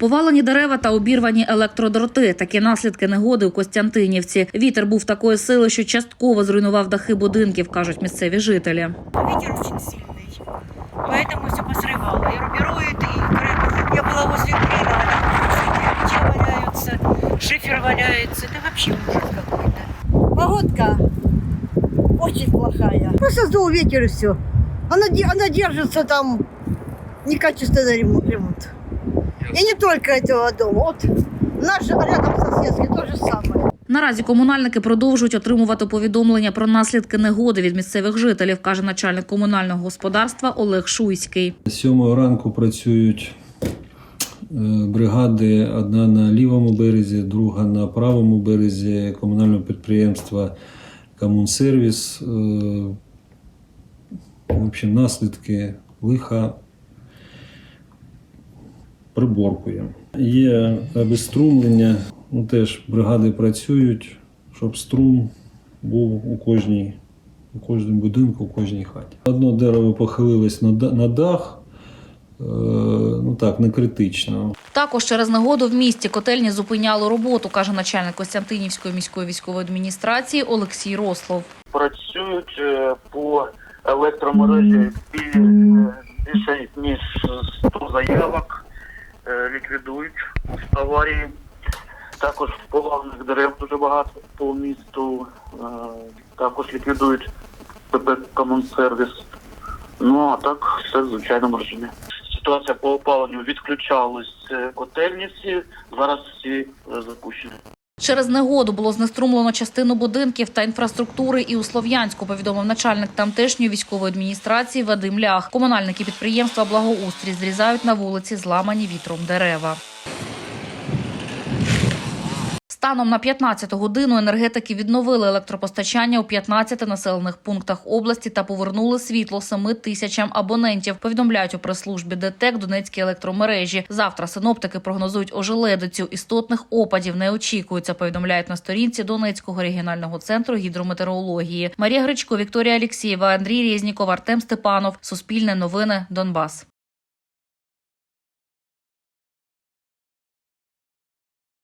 Повалені дерева та обірвані електродроти. Такі наслідки негоди у Костянтинівці. Вітер був такої сили, що частково зруйнував дахи будинків, кажуть місцеві жителі. Ветер очень сильный, поэтому все посрывало. И рубероид, и кры- Я была возле крена, там эти валяются, шифер валяется. Это вообще ужас какой-то. Погодка очень плохая. Просто сдул ветер и все. Она, де- она держится там некачественный ремонт. И не только этого дома. Вот наш рядом соседский то же самое. Наразі комунальники продовжують отримувати повідомлення про наслідки негоди від місцевих жителів, каже начальник комунального господарства Олег Шуйський. З сьомої ранку працюють е, бригади: одна на лівому березі, друга на правому березі комунального підприємства Комунсервіс. Е, В общем, наслідки лиха приборкує. Є обеструмлення, ну теж бригади працюють, щоб струм був у кожній у кожному будинку, у кожній хаті. Одно дерево похилилось на, да- на дах, е, ну так, не критично. Також через негоду в місті котельні зупиняли роботу, каже начальник Костянтинівської міської військової адміністрації Олексій Рослов. працюють е, по електромережі бі- більше ніж 100 заявок, е, ліквідують аварії. Також повалених дерев дуже багато по місту. е, Також ліквідують ПП Комунсервіс. Ну а так все в звичайному режимі. Ситуація по опаленню відключались котельниці, котельні всі, зараз всі е, запущені. Через негоду було знеструмлено частину будинків та інфраструктури і у Слов'янську, повідомив начальник тамтешньої військової адміністрації Вадим Лях. Комунальники підприємства Благоустрій зрізають на вулиці зламані вітром дерева. Станом на 15 годину енергетики відновили електропостачання у 15 населених пунктах області та повернули світло 7 тисячам абонентів. Повідомляють у прес-службі ДТЕК Донецькій електромережі. Завтра синоптики прогнозують ожеледицю. Істотних опадів не очікується. Повідомляють на сторінці Донецького регіонального центру гідрометеорології. Марія Гречко, Вікторія Алєксєєва, Андрій Резніков, Артем Степанов. Суспільне новини. Донбас.